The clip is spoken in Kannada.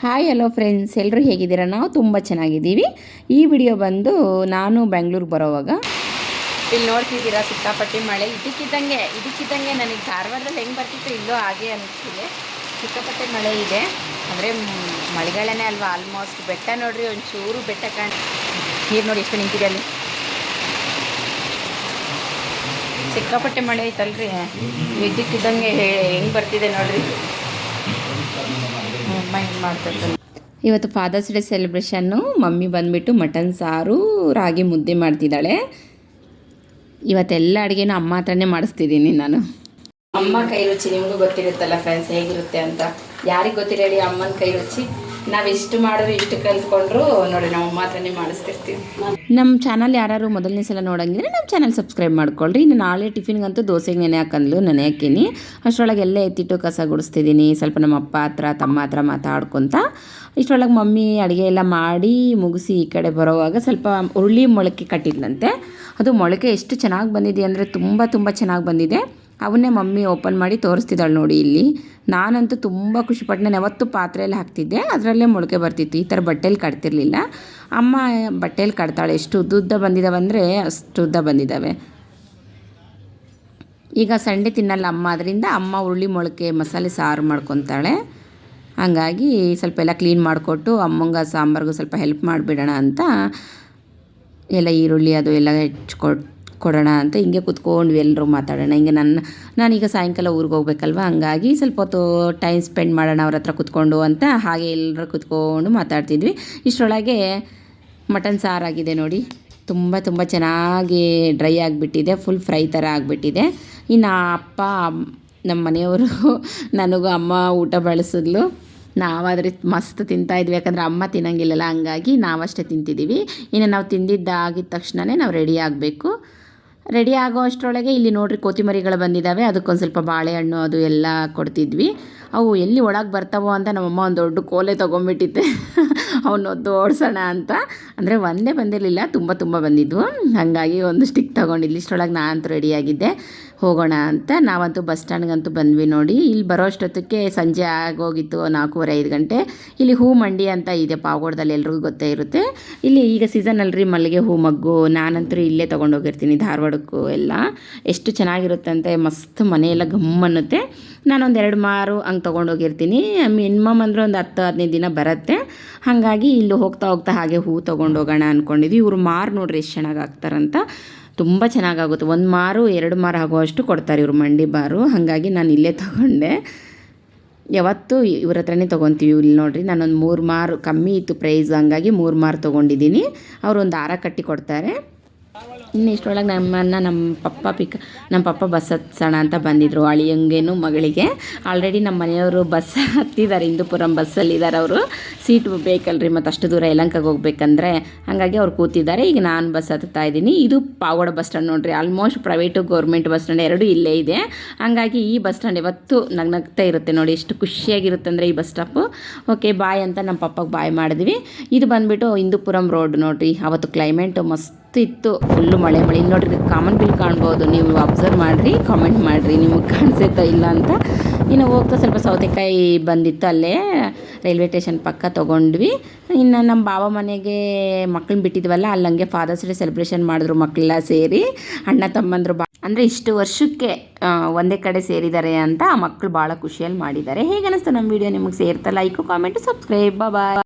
ಹಾಯ್ ಹಲೋ ಫ್ರೆಂಡ್ಸ್ ಎಲ್ಲರೂ ಹೇಗಿದ್ದೀರಾ? ನಾವು ತುಂಬ ಚೆನ್ನಾಗಿದ್ದೀವಿ. ಈ ವಿಡಿಯೋ ಬಂದು ನಾನು ಬೆಂಗಳೂರಿಗೆ ಬರೋವಾಗ. ಇಲ್ಲಿ ನೋಡ್ತಿದ್ದೀರಾ, ಸಿಕ್ಕಾಪಟ್ಟಿ ಮಳೆ. ಇದಕ್ಕಿದ್ದಂಗೆ ಇದಕ್ಕಿದ್ದಂಗೆ ನನಗೆ ಧಾರವಾಡದಲ್ಲಿ ಹೆಂಗೆ ಬರ್ತಿತ್ತು ಇಲ್ಲೂ ಹಾಗೆ ಅನಿಸ್ತಿದೆ. ಸಿಕ್ಕಾಪಟ್ಟೆ ಮಳೆ ಇದೆ. ಅಂದರೆ ಮಳೆಗಾಲನೇ ಅಲ್ವಾ? ಆಲ್ಮೋಸ್ಟ್ ಬೆಟ್ಟ ನೋಡ್ರಿ, ಒಂಚೂರು ಬೆಟ್ಟ ಕಾಣ. ನೀರು ನೋಡಿ ಎಷ್ಟು ನಿಂತಿದೆ ಅಲ್ಲಿ. ಸಿಕ್ಕಾಪಟ್ಟೆ ಮಳೆ ಐತಲ್ರಿ. ಇದ್ದಕ್ಕಿದ್ದಂಗೆ ಹೆಂಗೆ ಬರ್ತಿದೆ ನೋಡ್ರಿ. ಹಿಂಗೆ ಇವತ್ತು ಫಾದರ್ಸ್ ಡೇ ಸೆಲೆಬ್ರೇಷನ್ನು ಮಮ್ಮಿ ಬಂದುಬಿಟ್ಟು ಮಟನ್ ಸಾರು, ರಾಗಿ ಮುದ್ದೆ ಮಾಡ್ತಿದ್ದಾಳೆ. ಇವತ್ತೆಲ್ಲ ಅಡುಗೆನೂ ಅಮ್ಮ ಹತ್ರನೇ ಮಾಡಿಸ್ತಿದ್ದೀನಿ ನಾನು. ಅಮ್ಮ ಕೈ ರುಚಿ ನಿಮಗೂ ಗೊತ್ತಿರುತ್ತಲ್ಲ ಫ್ರೆಂಡ್ಸ್ ಹೇಗಿರುತ್ತೆ ಅಂತ. ಯಾರಿಗೆ ಗೊತ್ತಿರಲಿ ಅಮ್ಮನ ಕೈ ರುಚಿ? ನಾವು ಎಷ್ಟು ಮಾಡಿದ್ರು, ಇಷ್ಟು ಕಲ್ತ್ಕೊಂಡ್ರು ನೋಡಿ ನಾವು ಮಾತ್ರನೇ ಮಾಡಿಸ್ತಿರ್ತೀವಿ. ನಮ್ಮ ಚಾನಲ್ ಯಾರು ಮೊದಲನೇ ಸಲ ನೋಡಂಗಿದ್ರೆ ನಮ್ಮ ಚಾನಲ್ ಸಬ್ಸ್ಕ್ರೈಬ್ ಮಾಡ್ಕೊಳ್ರಿ. ಇನ್ನು ನಾಳೆ ಟಿಫಿನ್ಗಂತೂ ದೋಸೆಗೆ ನೆನೆ ಹಾಕಂದ್ಲು ನೆನೆ ಹಾಕಿನಿ ಅಷ್ಟರೊಳಗೆ ಎಲ್ಲ ಎತ್ತಿಟ್ಟು ಕಸ ಗುಡಿಸ್ತಿದ್ದೀನಿ ಸ್ವಲ್ಪ ನಮ್ಮ ಅಪ್ಪ ಹತ್ರ, ತಮ್ಮ ಹತ್ರ ಮಾತಾಡ್ಕೊತ ಇಷ್ಟರೊಳಗೆ ಮಮ್ಮಿ ಅಡುಗೆ ಎಲ್ಲ ಮಾಡಿ ಮುಗಿಸಿ ಈ ಕಡೆ ಬರೋವಾಗ ಸ್ವಲ್ಪ ಉರುಳಿ ಮೊಳಕೆ ಕಟ್ಟಿದ್ಲಂತೆ. ಅದು ಮೊಳಕೆ ಎಷ್ಟು ಚೆನ್ನಾಗಿ ಬಂದಿದೆ ಅಂದರೆ ತುಂಬ ತುಂಬ ಚೆನ್ನಾಗಿ ಬಂದಿದೆ. ಅವನ್ನೇ ಮಮ್ಮಿ ಓಪನ್ ಮಾಡಿ ತೋರಿಸ್ತಿದ್ದಾಳೆ ನೋಡಿ ಇಲ್ಲಿ. ನಾನಂತೂ ತುಂಬ ಖುಷಿಪಟ್ಟು ನಾನು ಯಾವತ್ತೂ ಪಾತ್ರೆಯಲ್ಲಿ ಹಾಕ್ತಿದ್ದೆ. ಅದರಲ್ಲೇ ಮೊಳಕೆ ಬರ್ತಿತ್ತು. ಈ ಥರ ಬಟ್ಟೆಯಲ್ಲಿ ಕಟ್ತಿರ್ಲಿಲ್ಲ. ಅಮ್ಮ ಬಟ್ಟೆಯಲ್ಲಿ ಕಟ್ತಾಳೆ. ಎಷ್ಟು ಉದ್ದುದ್ದ ಬಂದಿದ್ದಾವೆ ಅಂದರೆ ಅಷ್ಟು ಉದ್ದ ಬಂದಿದ್ದಾವೆ ಈಗ ಸಂಡೆ ತಿನ್ನಲ್ಲ ಅಮ್ಮ. ಅದರಿಂದ ಅಮ್ಮ ಹುರುಳಿ ಮೊಳಕೆ ಮಸಾಲೆ ಸಾರು ಮಾಡ್ಕೊತಾಳೆ. ಹಂಗಾಗಿ ಸ್ವಲ್ಪ ಎಲ್ಲ ಕ್ಲೀನ್ ಮಾಡಿಕೊಟ್ಟು ಅಮ್ಮಂಗೆ ಸಾಂಬಾರ್ಗೂ ಸ್ವಲ್ಪ ಹೆಲ್ಪ್ ಮಾಡಿಬಿಡೋಣ ಅಂತ ಎಲ್ಲ ಈರುಳ್ಳಿ ಅದು ಎಲ್ಲ ಹೆಚ್ಚಿಕೊಟ್ಟು ಕೊಡೋಣ ಅಂತ ಹಿಂಗೆ ಕೂತ್ಕೊಂಡು ಎಲ್ಲರೂ ಮಾತಾಡೋಣ. ಹಿಂಗೆ ನನ್ನ, ನಾನೀಗ ಸಾಯಂಕಾಲ ಊರಿಗೆ ಹೋಗ್ಬೇಕಲ್ವ? ಹಂಗಾಗಿ ಸ್ವಲ್ಪ ಹೊತ್ತು ಟೈಮ್ ಸ್ಪೆಂಡ್ ಮಾಡೋಣ ಅವ್ರ ಹತ್ರ ಕುತ್ಕೊಂಡು ಅಂತ ಹಾಗೆ ಎಲ್ಲರೂ ಕುತ್ಕೊಂಡು ಮಾತಾಡ್ತಿದ್ವಿ. ಇಷ್ಟರೊಳಗೆ ಮಟನ್ ಸಾರಾಗಿದೆ ನೋಡಿ. ತುಂಬ ತುಂಬ ಚೆನ್ನಾಗಿ ಡ್ರೈ ಆಗಿಬಿಟ್ಟಿದೆ ಫುಲ್ ಫ್ರೈ ಥರ ಆಗಿಬಿಟ್ಟಿದೆ. ಇನ್ನು ಅಪ್ಪ, ನಮ್ಮ ಮನೆಯವರು, ನನಗೂ ಅಮ್ಮ ಊಟ ಬಳಸಿದ್ಲು. ನಾವಾದರೆ ಮಸ್ತ್ ತಿಂತಾಯಿದ್ವಿ ಯಾಕಂದರೆ ಅಮ್ಮ ತಿನ್ನಂಗಿಲ್ಲಲ್ಲ, ಹಂಗಾಗಿ ನಾವಷ್ಟೇ ತಿಂತಿದ್ದೀವಿ. ಇನ್ನು ನಾವು ತಿಂದಿದ್ದಾಗಿದ್ದ ತಕ್ಷಣವೇ ನಾವು ರೆಡಿ ಆಗಬೇಕು. ರೆಡಿ ಆಗೋ ಅಷ್ಟರೊಳಗೆ ಇಲ್ಲಿ ನೋಡ್ರಿ ಕೊತ್ತಿಮರಿಗಳು ಬಂದಿದ್ದಾವೆ ಅದಕ್ಕೊಂದು ಸ್ವಲ್ಪ ಬಾಳೆಹಣ್ಣು ಅದು ಎಲ್ಲ ಕೊಡ್ತಿದ್ವಿ. ಅವು ಎಲ್ಲಿ ಒಳಗೆ ಬರ್ತಾವೋ ಅಂತ ನಮ್ಮಮ್ಮ ಒಂದು ದೊಡ್ಡ ಕೋಲೆ ತೊಗೊಂಬಿಟ್ಟಿತ್ತೆ ಅವನ್ನ ಓಡಿಸೋಣ ಅಂತ. ಅಂದರೆ ಒಂದೇ ಬಂದಿರಲಿಲ್ಲ, ತುಂಬ ತುಂಬ ಬಂದಿದ್ವು. ಹಾಗಾಗಿ ಒಂದು ಸ್ಟಿಕ್ ತೊಗೊಂಡಿಲ್ಲ ಇಷ್ಟರೊಳಗೆ ನಾನಂತೂ ರೆಡಿಯಾಗಿದ್ದೆ ಹೋಗೋಣ ಅಂತ. ನಾವಂತೂ ಬಸ್ ಸ್ಟ್ಯಾಂಡ್ಗಂತೂ ಬಂದ್ವಿ ನೋಡಿ. ಇಲ್ಲಿ ಬರೋ ಅಷ್ಟೊತ್ತಕ್ಕೆ ಸಂಜೆ ಆಗೋಗಿತ್ತು ನಾಲ್ಕೂವರೆ ಐದು ಗಂಟೆ. ಇಲ್ಲಿ ಹೂ ಮಂಡಿ ಅಂತ ಇದೆ, ಪಾವಗಡದಲ್ಲಿ ಎಲ್ರಿಗೂ ಗೊತ್ತೇ ಇರುತ್ತೆ. ಇಲ್ಲಿ ಈಗ ಸೀಸನ್ ಅಲ್ರಿ ಮಲ್ಲಿಗೆ ಹೂ ಮಗ್ಗು. ನಾನಂತೂ ಇಲ್ಲೇ ತೊಗೊಂಡೋಗಿರ್ತೀನಿ ಧಾರವಾಡಕ್ಕೂ ಎಲ್ಲ. ಎಷ್ಟು ಚೆನ್ನಾಗಿರುತ್ತೆ ಅಂತ ಮಸ್ತ್ ಮನೆಯೆಲ್ಲ ಗಮ್ ಅನ್ನುತ್ತೆ ನಾನೊಂದು ಎರಡು ಮಾರು ಹಂಗೆ ತೊಗೊಂಡೋಗಿರ್ತೀನಿ ಮಿನಿಮಮ್ ಅಂದರೆ ಒಂದು ಹತ್ತು, ಹದಿನೈದು ದಿನ ಬರುತ್ತೆ. ಹಾಗಾಗಿ ಇಲ್ಲಿ ಹೋಗ್ತಾ ಹೋಗ್ತಾ ಹಾಗೆ ಹೂ ತೊಗೊಂಡೋಗೋಣ ಅಂದ್ಕೊಂಡಿದ್ವಿ ಇವರು ಮಾರು ನೋಡ್ರಿ ಎಷ್ಟು ಚೆನ್ನಾಗಿ ಆಗ್ತಾರಂತ ತುಂಬ ಚೆನ್ನಾಗಾಗುತ್ತೆ ಒಂದು ಮಾರು, ಎರಡು ಮಾರು ಆಗುವಷ್ಟು ಕೊಡ್ತಾರೆ ಇವರು ಮಂಡಿ ಬಾರು. ಹಾಗಾಗಿ ನಾನು ಇಲ್ಲೇ ತೊಗೊಂಡೆ. ಯಾವತ್ತೂ ಇವ್ರ ಹತ್ರನೇ ತೊಗೊತೀವಿ ಇಲ್ಲಿ ನೋಡಿರಿ. ನಾನೊಂದು ಮೂರು ಮಾರು ಕಮ್ಮಿ ಇತ್ತು ಪ್ರೈಸ್. ಹಂಗಾಗಿ ಮೂರು ಮಾರು ತೊಗೊಂಡಿದ್ದೀನಿ. ಅವರು ಒಂದು ಹಾರ ಕಟ್ಟಿ ಕೊಡ್ತಾರೆ. ಇನ್ನು ಇಷ್ಟೊಳಗೆ ನಮ್ಮನ್ನು, ನಮ್ಮ ಪಪ್ಪ ಪಿಕ್ ನಮ್ಮ ಪಪ್ಪ ಬಸ್ ಹತ್ಸೋಣ ಅಂತ ಬಂದಿದ್ದರು ಅಳಿಯಂಗೇನು ಮಗಳಿಗೆ. ಆಲ್ರೆಡಿ ನಮ್ಮ ಮನೆಯವರು ಬಸ್ ಹತ್ತಿದ್ದಾರೆ ಹಿಂದೂಪುರಂ ಬಸ್ಸಲ್ಲಿದ್ದಾರೆ ಅವರು. ಸೀಟ್ ಬೇಕಲ್ರಿ, ಮತ್ತು ಅಷ್ಟು ದೂರ ಯಲಂಕಾಗೆ ಹೋಗ್ಬೇಕಂದ್ರೆ. ಹಾಗಾಗಿ ಅವ್ರು ಕೂತಿದ್ದಾರೆ, ಈಗ ನಾನು ಬಸ್ ಹತ್ತಾ ಇದ್ದೀನಿ. ಇದು ಪಾವಗಡ ಬಸ್ ಸ್ಟ್ಯಾಂಡ್ ನೋಡಿರಿ almost private government bus stand ಎರಡೂ ಇಲ್ಲೇ ಇದೆ. ಹಾಗಾಗಿ ಈ ಬಸ್ ಸ್ಟ್ಯಾಂಡ್ ಇವತ್ತು ನಗ್ ನಗ್ತಾ ಇರುತ್ತೆ ನೋಡಿ, ಎಷ್ಟು ಖುಷಿಯಾಗಿರುತ್ತೆ ಅಂದರೆ ಈ ಬಸ್ ಸ್ಟಾಪು ಓಕೆ ಬಾಯ್ ಅಂತ ನಮ್ಮ ಪಪ್ಪಗೆ ಬಾಯ್ ಮಾಡಿದ್ವಿ. ಇದು ಬಂದುಬಿಟ್ಟು ಹಿಂದೂಪುರಂ ರೋಡ್ ನೋಡಿರಿ, ಅವತ್ತು ಕ್ಲೈಮೇಟು ಮಸ್ತ್ ಇತ್ತು. ಫುಲ್ ಮಳೆ ಮಳೆ. ಇಲ್ಲಿ ನೋಡ್ರಿ ಕಾಮನ್ ಬಿಲ್ ಕಾಣ್ಬೋದು. ನೀವು ಅಬ್ಸರ್ವ್ ಮಾಡಿರಿ ಕಾಮೆಂಟ್ ಮಾಡಿರಿ. ನಿಮಗೆ ಕಾಣಿಸುತ್ತಾ ಇಲ್ಲ ಅಂತ. ಇನ್ನು ಹೋಗ್ತಾ ಸ್ವಲ್ಪ ಸೌತೆಕಾಯಿ ಬಂದಿತ್ತು ಅಲ್ಲೇ. ರೈಲ್ವೆ ಸ್ಟೇಷನ್ ಪಕ್ಕ ತೊಗೊಂಡ್ವಿ. ಇನ್ನು ನಮ್ಮ ಬಾವ ಮನೆಗೆ ಮಕ್ಳನ್ನ ಬಿಟ್ಟಿದ್ವಲ್ಲ, ಅಲ್ಲಂಗೆ ಫಾದರ್ಸ್ ಡೇ ಸೆಲೆಬ್ರೇಷನ್ ಮಾಡಿದ್ರು ಮಕ್ಕಳೆಲ್ಲ ಸೇರಿ. ಅಣ್ಣ ತಮ್ಮಂದರು ಬಾ ಅಂದರೆ ಇಷ್ಟು ವರ್ಷಕ್ಕೆ ಒಂದೇ ಕಡೆ ಸೇರಿದ್ದಾರೆ ಅಂತ ಆ ಮಕ್ಕಳು ಭಾಳ ಖುಷಿಯಲ್ಲಿ ಮಾಡಿದ್ದಾರೆ. ಹೇಗೆ ಅನಿಸ್ತು ನಮ್ಮ ವಿಡಿಯೋ ನಿಮಗೆ ಸೇರ್ತಾ ಲೈಕು ಕಾಮೆಂಟು ಸಬ್ಸ್ಕ್ರೈಬ್ ಬಾಯ್